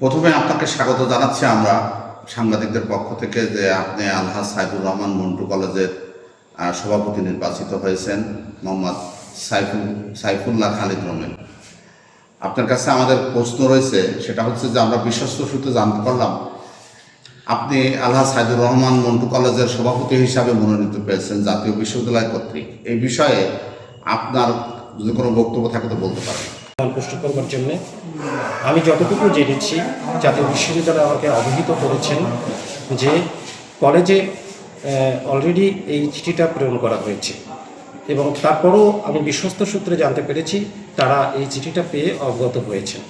প্রথমে আপনাকে স্বাগত জানাচ্ছি আমরা সাংবাদিকদের পক্ষ থেকে যে আপনি আলহাজ সাইফুর রহমান মন্টু কলেজের সভাপতি নির্বাচিত হয়েছেন, মোহাম্মদ সাইফুল, সাইফুল্লাহ খালিদ রমেন। আপনার কাছে আমাদের প্রশ্ন রয়েছে, সেটা হচ্ছে যে আমরা বিশ্বস্ত সূত্রে জানতে পারলাম, আপনি আলহাজ সাইদুর রহমান মন্টু কলেজের সভাপতি হিসাবে মনোনীত পেয়েছেন জাতীয় বিশ্ববিদ্যালয় কর্তৃক। এই বিষয়ে আপনার যদি কোনো বক্তব্য থাকে তো বলতে পারেন। সন্তুষ্ট করবার জন্য আমি যতটুকু জেনেছি জাতীয় বিশ্ববিদ্যালয় আমাকে অবহিত করেছেন যে কলেজে অলরেডি এই চিঠিটা প্রেরণ করা হয়েছে এবং তারপরও আমি বিশ্বস্ত সূত্রে জানতে পেরেছি তারা এই চিঠিটা পেয়ে অবগত হয়েছেন।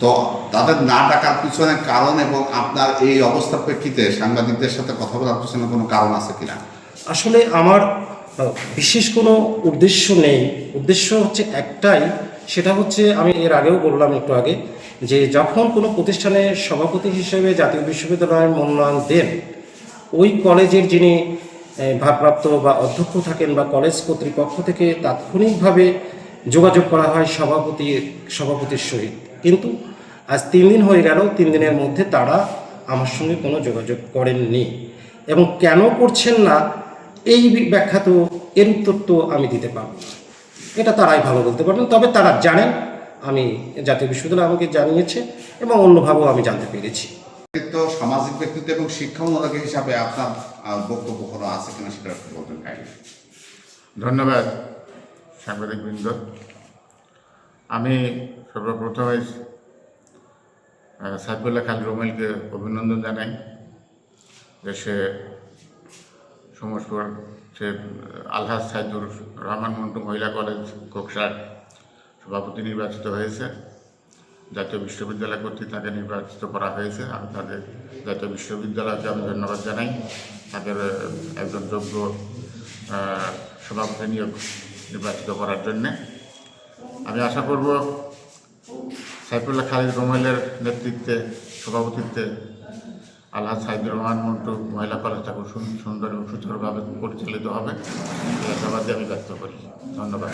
তো তাদের না ডাকার পিছনে কারণ এবং আপনার এই অবস্থার প্রেক্ষিতে সাংবাদিকদের সাথে কথা বলার পিছনে কোনো কারণ আছে কিনা? আসলে আমার বিশেষ কোনো উদ্দেশ্য নেই। উদ্দেশ্য হচ্ছে একটাই, সেটা হচ্ছে আমি এর আগেও বললাম একটু আগে, যে যখন কোনো প্রতিষ্ঠানের সভাপতি হিসেবে জাতীয় বিশ্ববিদ্যালয়ের মনোনয়ন দেন, ওই কলেজের যিনি ভারপ্রাপ্ত বা অধ্যক্ষ থাকেন বা কলেজ কর্তৃপক্ষ থেকে তাৎক্ষণিকভাবে যোগাযোগ করা হয় সভাপতি, সভাপতির সহিত। কিন্তু আজ তিন দিন হয়ে গেল, তিন দিনের মধ্যে তারা আমার সঙ্গে কোনো যোগাযোগ করেননি। এবং কেন করছেন না এই ব্যাখ্যা তো এর উত্তর তো আমি দিতে পারব এটা তারাই ভালো বলতে পারবেন। তবে তারা জানেন আমি জাতীয় বিশ্ববিদ্যালয় আমাকে জানিয়েছে এবং অন্যভাবেও আমি জানতে পেরেছি। ব্যক্তিত্ব সামাজিক ব্যক্তিত্ব এবং শিক্ষা অনুরাগী হিসাবে আপনার বক্তব্য কোনো আছে কিনা সেটা একটু বলবেন ধন্যবাদ সাংবাদিকবৃন্দ। আমি সর্বপ্রথমে সাইফুল্লাহ খান রুমেলকে অভিনন্দন জানাই যে সে সমস্ত সে আলহাজ সাইদুর রহমান মন্টু মহিলা কলেজ কোকসার সভাপতি নির্বাচিত হয়েছে। জাতীয় বিশ্ববিদ্যালয় কর্তৃক তাকে নির্বাচিত করা হয়েছে। আমি তাদের জাতীয় বিশ্ববিদ্যালয়কে আমি ধন্যবাদ জানাই। তাদের একজন যোগ্য সভাপতি নিয়োগ নির্বাচিত করার জন্যে। আমি আশা করব সাইফুল্লাহ খালিদ রোমেলের নেতৃত্বে, সভাপতিত্বে আল্লাহ সাইদুর রহমান মন্টু মহিলা কলেজটা খুব সুন- সুন্দর এবং সুচারুভাবে পরিচালিত হবে আমি ব্যক্ত করি ধন্যবাদ।